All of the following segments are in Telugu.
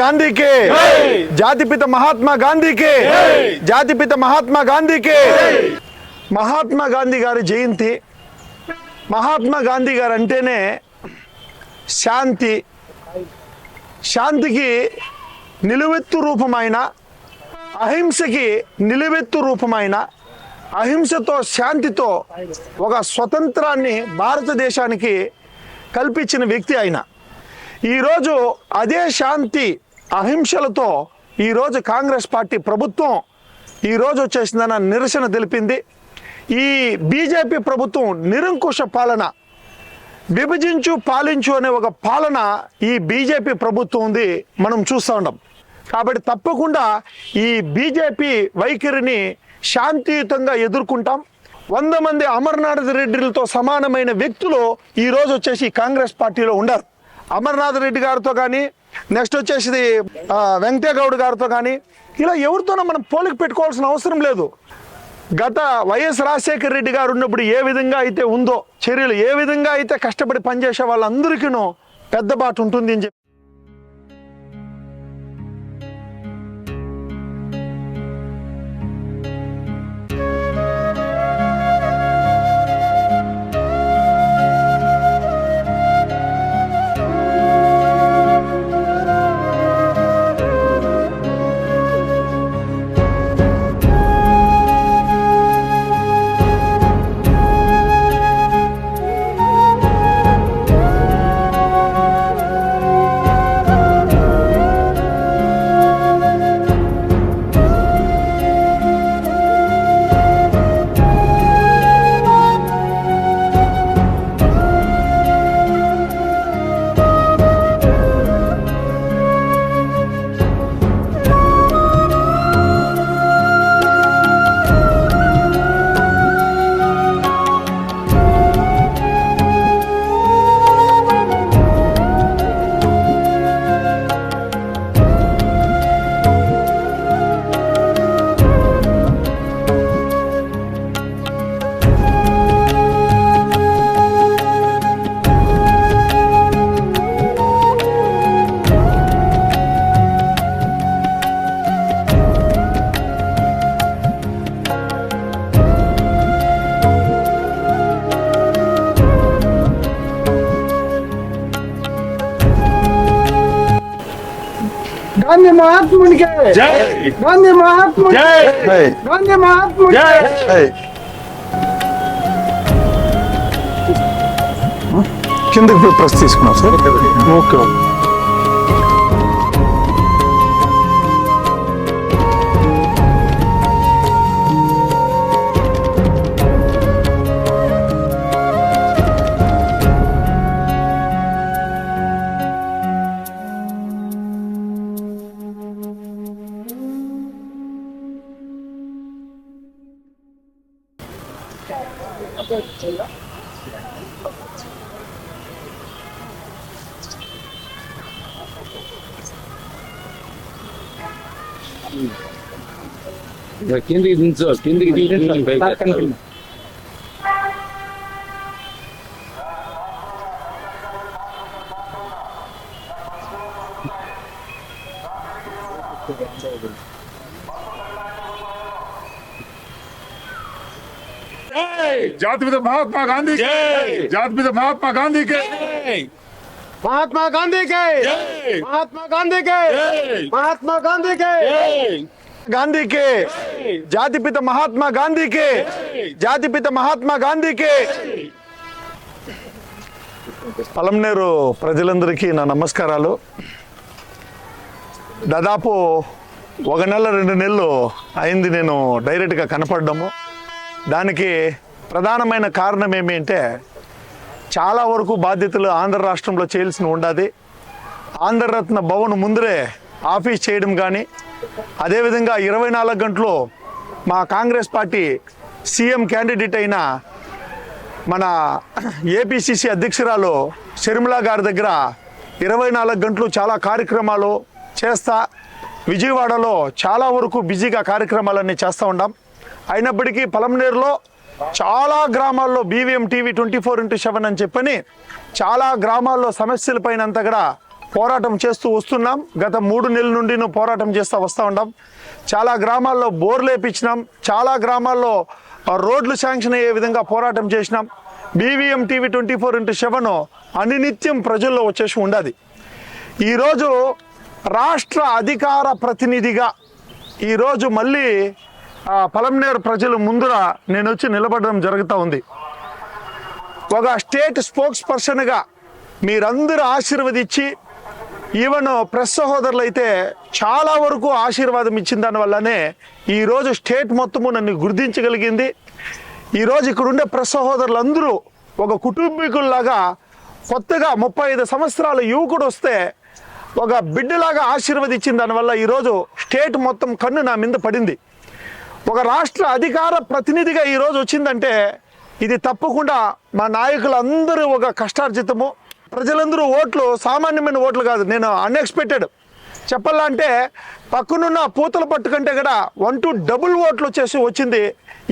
గాంధీకి. జాతిపిత మహాత్మా గాంధీకి. జాతిపిత మహాత్మా గాంధీకి. మహాత్మా గాంధీ గారి జయంతి. మహాత్మా గాంధీ గారు అంటేనే శాంతి. శాంతికి నిలువెత్తు రూపమైన అహింసకి నిలువెత్తు రూపమైన అహింసతో శాంతితో ఒక స్వతంత్రాన్ని భారతదేశానికి కల్పించిన వ్యక్తి ఆయన. ఈరోజు అదే శాంతి అహింసలతో ఈరోజు కాంగ్రెస్ పార్టీ ప్రభుత్వం ఈరోజు వచ్చేసిందన్న నిరసన తెలిపింది. ఈ బీజేపీ ప్రభుత్వం నిరంకుశ పాలన విభజించు పాలించు అనే ఒక పాలన ఈ బీజేపీ ప్రభుత్వం ఉంది మనం చూస్తూ ఉన్నాం. కాబట్టి తప్పకుండా ఈ బీజేపీ వైఖరిని శాంతియుతంగా ఎదుర్కొంటాం. వంద మంది అమర్నాథ్ రెడ్డిలతో సమానమైన వ్యక్తులు ఈరోజు వచ్చేసి కాంగ్రెస్ పార్టీలో ఉండరు అమర్నాథ్ రెడ్డి గారితో కానీ నెక్స్ట్ వచ్చేసి వెంకటేగౌడ్ గారితో కానీ ఇలా ఎవరితోనో మనం పోలిక పెట్టుకోవాల్సిన అవసరం లేదు. గత వైఎస్ రాజశేఖర రెడ్డి గారు ఉన్నప్పుడు ఏ విధంగా అయితే ఉందో చర్యలు ఏ విధంగా అయితే కష్టపడి పనిచేసే వాళ్ళందరికీనూ పెద్ద బాట ఉంటుంది అని చెప్పి గాంధీ మహాత్మునికి జై గాంధీ మహాత్మునికి జై గాంధీ మహాత్మునికి జై కిందకి పోయి ప్రెస్ తీసుకున్నాం సార్ ఓకే ఓకే కిందికి దించు కిందికి దించు పైకి ఎత్తాలి. జాతిపిత మహాత్మా గాంధీ జాతిపిత మహాత్మా గాంధీకి మహాత్మా గాంధీకి మహాత్మా గాంధీకి మహాత్మా గాంధీకి గాంధీకి జాతిపిత మహాత్మా గాంధీకి జాతిపిత మహాత్మా గాంధీకి పలంనేరు ప్రజలందరికీ నా నమస్కారాలు. దాదాపు ఒక నెల రెండు నెలలు అయింది నేను డైరెక్ట్గా కనపడడము. దానికి ప్రధానమైన కారణం ఏమి అంటే చాలా వరకు బాధ్యతలు ఆంధ్ర రాష్ట్రంలో చేయాల్సి ఉండాది. ఆంధ్రరత్న భవన్ ముందరే ఆఫీస్ చేయడం కానీ అదేవిధంగా ఇరవై నాలుగు గంటలు మా కాంగ్రెస్ పార్టీ సీఎం క్యాండిడేట్ అయిన మన ఏపీసీసీ అధ్యక్షురాలు షర్మిల గారి దగ్గర ఇరవై నాలుగు గంటలు చాలా కార్యక్రమాలు చేస్తా విజయవాడలో చాలా వరకు బిజీగా కార్యక్రమాలన్నీ చేస్తూ ఉంటాం అయినప్పటికీ పలంనేరులో చాలా గ్రామాల్లో BVM TV twenty four into seven అని చెప్పని చాలా గ్రామాల్లో సమస్యలపైన అంతా కూడా పోరాటం చేస్తూ వస్తున్నాం. గత మూడు నెలల నుండి పోరాటం చేస్తూ వస్తూ ఉన్నాం చాలా గ్రామాల్లో బోర్లు వేపించినాం. చాలా గ్రామాల్లో రోడ్లు శాంక్షన్ అయ్యే విధంగా పోరాటం చేసినాం. BVM TV twenty four into seven అనినిత్యం ప్రజల్లో వచ్చేసి ఉండదు. ఈరోజు రాష్ట్ర అధికార ప్రతినిధిగా ఈరోజు మళ్ళీ పలంనేరు ప్రజల ముందర నేను వచ్చి నిలబడడం జరుగుతూ ఉంది. ఒక స్టేట్ స్పోక్స్ పర్సన్గా మీరందరూ ఆశీర్వదించి ఈవెన్ ప్రెస్ సహోదరులు అయితే చాలా వరకు ఆశీర్వాదం ఇచ్చిన దానివల్లనే ఈరోజు స్టేట్ మొత్తము నన్ను గుర్తించగలిగింది. ఈరోజు ఇక్కడ ఉండే ప్రెస్ సహోదరులందరూ ఒక కుటుంబీకుల్లాగా కొత్తగా ముప్పై ఐదు సంవత్సరాల యువకుడు వస్తే ఒక బిడ్డలాగా ఆశీర్వదించిన దానివల్ల ఈరోజు స్టేట్ మొత్తం కన్ను నా మీద పడింది. ఒక రాష్ట్ర అధికార ప్రతినిధిగా ఈరోజు వచ్చిందంటే ఇది తప్పకుండా మా నాయకులందరూ ఒక కష్టార్జితము. ప్రజలందరూ ఓట్లు సామాన్యమైన ఓట్లు కాదు నేను అన్ఎక్స్పెక్టెడ్ చెప్పాలంటే పక్కనున్న పూతల పట్టు కంటే కూడా వన్ టు డబుల్ ఓట్లు వచ్చేసి వచ్చింది.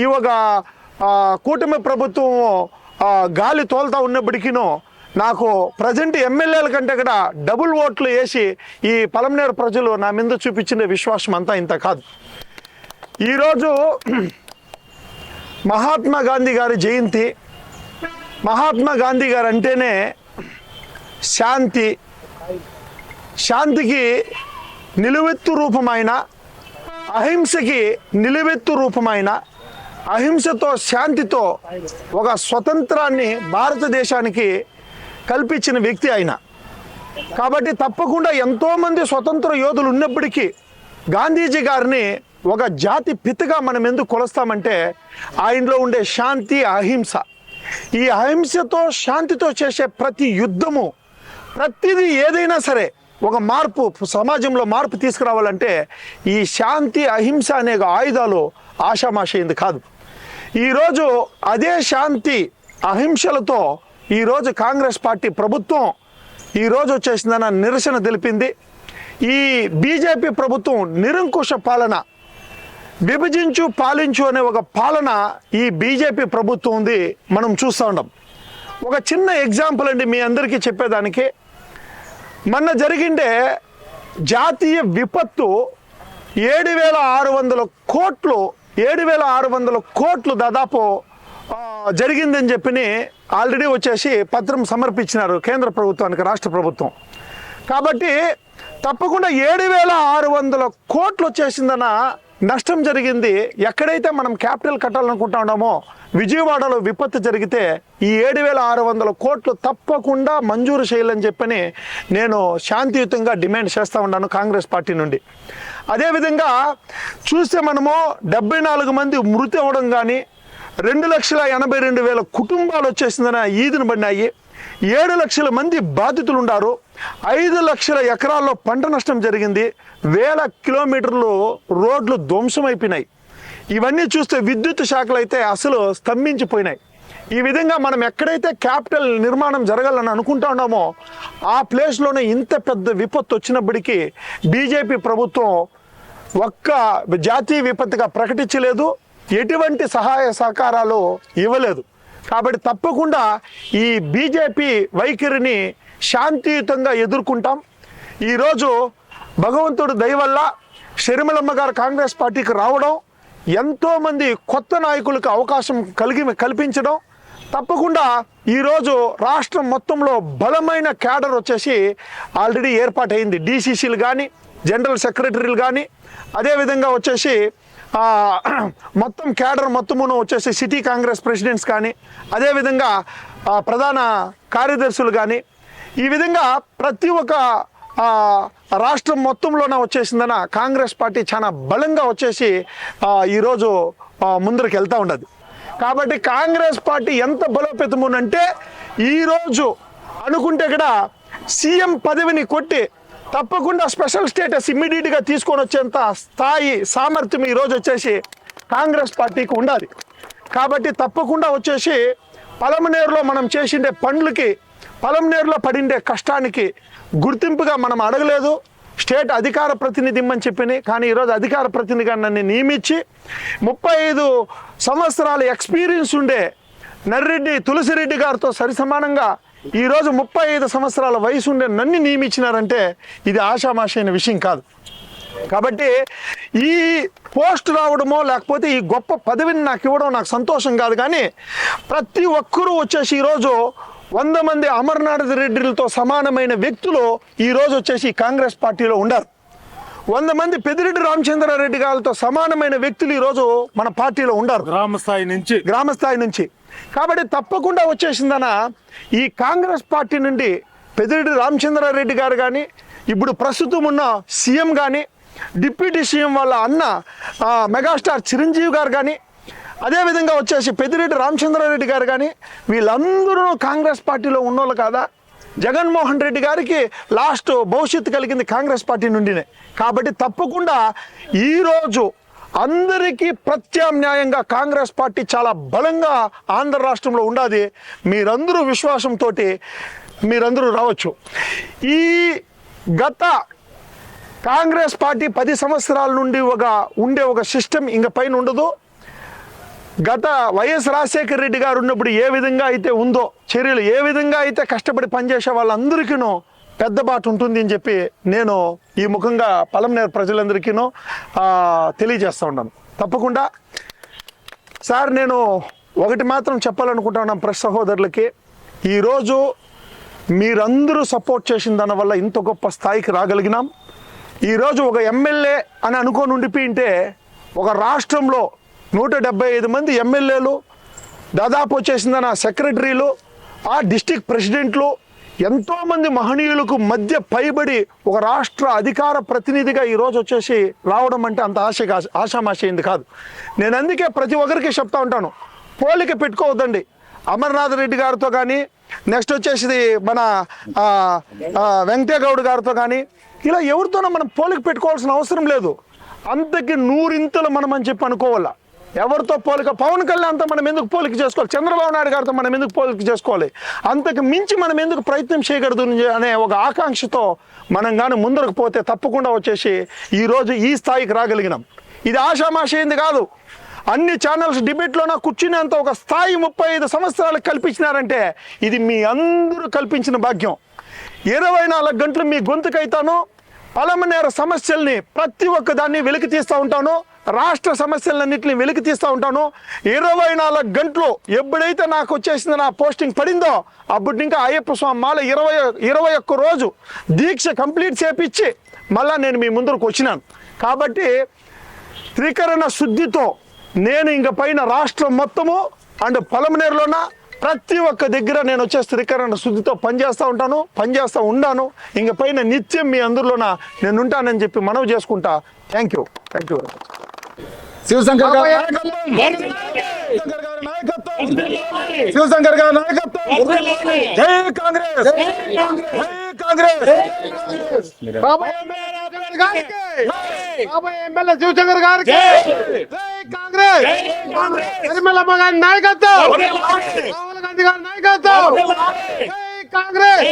ఈ ఒక కూటమి ప్రభుత్వం గాలి తోలుతా ఉన్నప్పటికీను నాకు ప్రజెంట్ ఎమ్మెల్యేల కంటే కూడా డబుల్ ఓట్లు వేసి ఈ పలమనేరు ప్రజలు నా మీద చూపించిన విశ్వాసం అంతా ఇంత కాదు. ఈరోజు మహాత్మా గాంధీ గారి జయంతి. మహాత్మా గాంధీ గారు అంటేనే శాంతి. శాంతికి నిలువెత్తు రూపమైన అహింసకి నిలువెత్తు రూపమైన అహింసతో శాంతితో ఒక స్వతంత్రాన్ని భారతదేశానికి కల్పించిన వ్యక్తి ఆయన. కాబట్టి తప్పకుండా ఎంతోమంది స్వతంత్ర యోధులు ఉన్నప్పటికీ గాంధీజీ గారిని ఒక జాతి పితగా మనం ఎందుకు కొలుస్తామంటే ఆయనలో ఉండే శాంతి అహింస. ఈ అహింసతో శాంతితో చేసే ప్రతి యుద్ధము ప్రతిదీ ఏదైనా సరే ఒక మార్పు సమాజంలో మార్పు తీసుకురావాలంటే ఈ శాంతి అహింస అనే ఆయుధాలు ఆషామాషయింది కాదు. ఈరోజు అదే శాంతి అహింసలతో ఈరోజు కాంగ్రెస్ పార్టీ ప్రభుత్వం ఈరోజు వచ్చేసిందన్న నిరసన తెలిపింది. ఈ బీజేపీ ప్రభుత్వం నిరంకుశ పాలన విభజించు పాలించు అనే ఒక పాలన ఈ బీజేపీ ప్రభుత్వం ఉంది. మనం చూస్తూ ఉన్నాం ఒక చిన్న ఎగ్జాంపుల్ అండి మీ అందరికీ చెప్పేదానికి. మొన్న జరిగిండే జాతీయ విపత్తు ఏడు వేల ఆరు వందల కోట్లు ఏడు వేల ఆరు వందల కోట్లు దాదాపు జరిగిందని చెప్పి ఆల్రెడీ వచ్చేసి పత్రం సమర్పించినారు కేంద్ర ప్రభుత్వానికి రాష్ట్ర ప్రభుత్వం. కాబట్టి తప్పకుండా ఏడు వేల ఆరు వందల కోట్లు వచ్చేసిందన్న నష్టం జరిగింది. ఎక్కడైతే మనం క్యాపిటల్ కట్టాలనుకుంటున్నామో విజయవాడలో విపత్తు జరిగితే ఈ ఏడు వేల ఆరు వందల కోట్లు తప్పకుండా మంజూరు చేయాలని చెప్పని నేను శాంతియుతంగా డిమాండ్ చేస్తూ ఉన్నాను కాంగ్రెస్ పార్టీ నుండి. అదేవిధంగా చూస్తే మనము డెబ్బై నాలుగు మంది మృతి అవ్వడం కానీ రెండు లక్షల ఎనభై రెండు వేల కుటుంబాలు వచ్చేసిందని ఈదును పడినాయి. ఏడు లక్షల మంది బాధితులు ఉన్నారు ఐదు లక్షల ఎకరాల్లో పంట నష్టం జరిగింది. వేల కిలోమీటర్లు రోడ్లు ధ్వంసమైపోయినాయి. ఇవన్నీ చూస్తే విద్యుత్ శాఖలు అయితే అసలు స్తంభించిపోయినాయి. ఈ విధంగా మనం ఎక్కడైతే క్యాపిటల్ నిర్మాణం జరగాలని అనుకుంటా ఉన్నామో ఆ ప్లేస్లోనే ఇంత పెద్ద విపత్తు వచ్చినప్పటికీ బీజేపీ ప్రభుత్వం ఒక్క జాతీయ విపత్తుగా ప్రకటించలేదు. ఎటువంటి సహాయ సహకారాలు ఇవ్వలేదు. కాబట్టి తప్పకుండా ఈ బీజేపీ వైఖరిని శాంతియుతంగా ఎదుర్కొంటాం. ఈరోజు భగవంతుడు దయవల్ల షర్మిలమ్మ గారు కాంగ్రెస్ పార్టీకి రావడం ఎంతోమంది కొత్త నాయకులకు అవకాశం కలిగి కల్పించడం తప్పకుండా ఈరోజు రాష్ట్రం మొత్తంలో బలమైన క్యాడర్ వచ్చేసి ఆల్రెడీ ఏర్పాటైంది. డీసీసీలు కానీ జనరల్ సెక్రటరీలు కానీ అదేవిధంగా వచ్చేసి మొత్తం క్యాడర్ మొత్తమును వచ్చేసి సిటీ కాంగ్రెస్ ప్రెసిడెంట్స్ కానీ అదేవిధంగా ప్రధాన కార్యదర్శులు కానీ ఈ విధంగా ప్రతి ఒక్క రాష్ట్రం మొత్తంలోన వచ్చేసిందన కాంగ్రెస్ పార్టీ చాలా బలంగా వచ్చేసి ఈరోజు ముందరికి వెళ్తూ ఉండదు కాబట్టి కాంగ్రెస్ పార్టీ ఎంత బలోపేతమునంటే ఈరోజు అనుకుంటే కూడా సీఎం పదవిని కొట్టి తప్పకుండా స్పెషల్ స్టేటస్ ఇమ్మీడియట్గా తీసుకొని వచ్చేంత స్థాయి సామర్థ్యం ఈరోజు వచ్చేసి కాంగ్రెస్ పార్టీకి ఉండాలి. కాబట్టి తప్పకుండా వచ్చేసి పలమనేరులో మనం చేసిండే పనులకి పలమనేరులో పడిండే కష్టానికి గుర్తింపుగా మనం అడగలేదు. స్టేట్ అధికార ప్రతినిధి ఇమ్మని చెప్పిని కానీ ఈరోజు అధికార ప్రతినిధిగా నన్ను నియమించి ముప్పై ఐదు సంవత్సరాల ఎక్స్పీరియన్స్ ఉండే నర్రెడ్డి తులసిరెడ్డి గారితో సరిసమానంగా ఈ రోజు ముప్పై ఐదు సంవత్సరాల వయసు ఉండే నన్ను నియమించినారంటే ఇది ఆషామాషైన విషయం కాదు. కాబట్టి ఈ పోస్ట్ రావడమో లేకపోతే ఈ గొప్ప పదవిని నాకు ఇవ్వడం నాకు సంతోషం కాదు కానీ ప్రతి ఒక్కరూ వచ్చేసి ఈరోజు వంద మంది అమర్నాథ్ రెడ్డిలతో సమానమైన వ్యక్తులు ఈరోజు వచ్చేసి కాంగ్రెస్ పార్టీలో ఉండారు వంద మంది పెద్దిరెడ్డి రామచంద్రారెడ్డి గారితో సమానమైన వ్యక్తులు ఈరోజు మన పార్టీలో ఉండారు గ్రామ స్థాయి నుంచి. గ్రామ స్థాయి నుంచి. కాబట్టి తప్పకుండా వచ్చేసిందన ఈ కాంగ్రెస్ పార్టీ నుండి పెదిరెడ్డి రామచంద్రారెడ్డి గారు కానీ ఇప్పుడు ప్రస్తుతం ఉన్న సీఎం కానీ డిప్యూటీ సీఎం వాళ్ళ అన్న మెగాస్టార్ చిరంజీవి గారు కానీ అదేవిధంగా వచ్చేసి పెద్దిరెడ్డి రామచంద్రారెడ్డి గారు కానీ వీళ్ళందరూ కాంగ్రెస్ పార్టీలో ఉన్నోళ్ళు కాదా? జగన్మోహన్ రెడ్డి గారికి లాస్ట్ భవిష్యత్తు కలిగింది కాంగ్రెస్ పార్టీ నుండినే. కాబట్టి తప్పకుండా ఈరోజు అందరికీ ప్రత్యామ్నాయంగా కాంగ్రెస్ పార్టీ చాలా బలంగా ఆంధ్ర రాష్ట్రంలో ఉండాది. మీరందరూ విశ్వాసంతో మీరందరూ రావచ్చు. ఈ గత కాంగ్రెస్ పార్టీ పది సంవత్సరాల నుండి ఒక ఉండే ఒక సిస్టమ్ ఇంక పైన ఉండదు. గత వైఎస్ రాజశేఖర రెడ్డి గారు ఉన్నప్పుడు ఏ విధంగా అయితే ఉందో చర్యలు ఏ విధంగా అయితే కష్టపడి పనిచేసే వాళ్ళందరికీనూ పెద్ద బాట ఉంటుంది అని చెప్పి నేను ఈ ముఖంగా పలంనేరు ప్రజలందరికీనూ తెలియజేస్తూ ఉన్నాను. తప్పకుండా. సార్ నేను ఒకటి మాత్రం చెప్పాలనుకుంటున్నాను ప్రెస్ సహోదరులకి. ఈరోజు మీరందరూ సపోర్ట్ చేసిన దానివల్ల ఇంత గొప్ప స్థాయికి రాగలిగినాం. ఈరోజు ఒక ఎమ్మెల్యే అని అనుకోని ఉండిపోయింటే ఒక రాష్ట్రంలో నూట డెబ్బై ఐదు మంది ఎమ్మెల్యేలు దాదాపు వచ్చేసిందన్న సెక్రటరీలు ఆ డిస్టిక్ ప్రెసిడెంట్లు ఎంతోమంది మహనీయులకు మధ్య పైబడి ఒక రాష్ట్ర అధికార ప్రతినిధిగా ఈరోజు వచ్చేసి రావడం అంటే అంత ఆశ ఆశామాషయింది కాదు. నేను అందుకే ప్రతి ఒక్కరికి చెప్తా ఉంటాను. పోలిక పెట్టుకోవద్దండి. అమర్నాథ్ రెడ్డి గారితో కానీ నెక్స్ట్ వచ్చేసి మన వెంకటే ఆ, వెంకటేగౌడ్ గారితో కానీ ఇలా ఎవరితోనో మనం పోలిక పెట్టుకోవాల్సిన అవసరం లేదు. అంతకి నూరింతలు మనం అని చెప్పి అనుకోవాలా? ఎవరితో పోలిక? పవన్ కళ్యాణ్తో మనం ఎందుకు పోలిక చేసుకోవాలి? చంద్రబాబు నాయుడు గారితో మనం ఎందుకు పోలిక చేసుకోవాలి? అంతకు మించి మనం ఎందుకు ప్రయత్నం చేయకూడదు అనే ఒక ఆకాంక్షతో మనం కానీ ముందరకు పోతే తప్పకుండా వచ్చేసి ఈరోజు ఈ స్థాయికి రాగలిగినాం. ఇది ఆషామాషయింది కాదు. అన్ని ఛానల్స్ డిబేట్లోన కూర్చునేంత ఒక స్థాయి ముప్పై ఐదు సంవత్సరాలు కల్పించినారంటే ఇది మీ అందరూ కల్పించిన భాగ్యం. ఇరవై నాలుగు గంటలు మీ గొంతుకైతాను పలమనేర సమస్యల్ని ప్రతి ఒక్క దాన్ని వెలికి తీస్తూ ఉంటాను. రాష్ట్ర సమస్యలన్నింటినీ వెలికి తీస్తూ ఉంటాను. ఇరవై నాలుగు గంటలు ఎప్పుడైతే నాకు వచ్చేసింది నా పోస్టింగ్ పడిందో అప్పుడు ఇంకా అయ్యప్ప స్వామి మాల ఇరవై ఇరవై ఒక్క రోజు దీక్ష కంప్లీట్ చేపించి మళ్ళా నేను మీ ముందరకు వచ్చినాను. కాబట్టి త్రికరణ శుద్ధితో నేను ఇంక పైన రాష్ట్రం మొత్తము అండ్ పొలమనేరులోన ప్రతి ఒక్క దగ్గర నేను వచ్చే త్రికరణ శుద్ధితో పనిచేస్తూ ఉంటాను పనిచేస్తూ ఉన్నాను ఇంక పైన నిత్యం మీ అందరిలోన నేను ఉంటానని చెప్పి మనవి చేసుకుంటా. Thank you. Thank you very much నాయకత్వం శంకర్ గారి నాయకత్వం శివశంకర్ గారి నాయకత్వం జై కాంగ్రెస్ జై కాంగ్రెస్ బాబాయ్ ఎమ్మెల్యే రాఘవేంద్ర గారికి బాబాయ్ ఎమ్మెల్యే శివశంకర్ గారికి జై కాంగ్రెస్ నిర్మలమ్మ గారి నాయకత్వం రాహుల్ గాంధీ గారి నాయకత్వం జై కాంగ్రెస్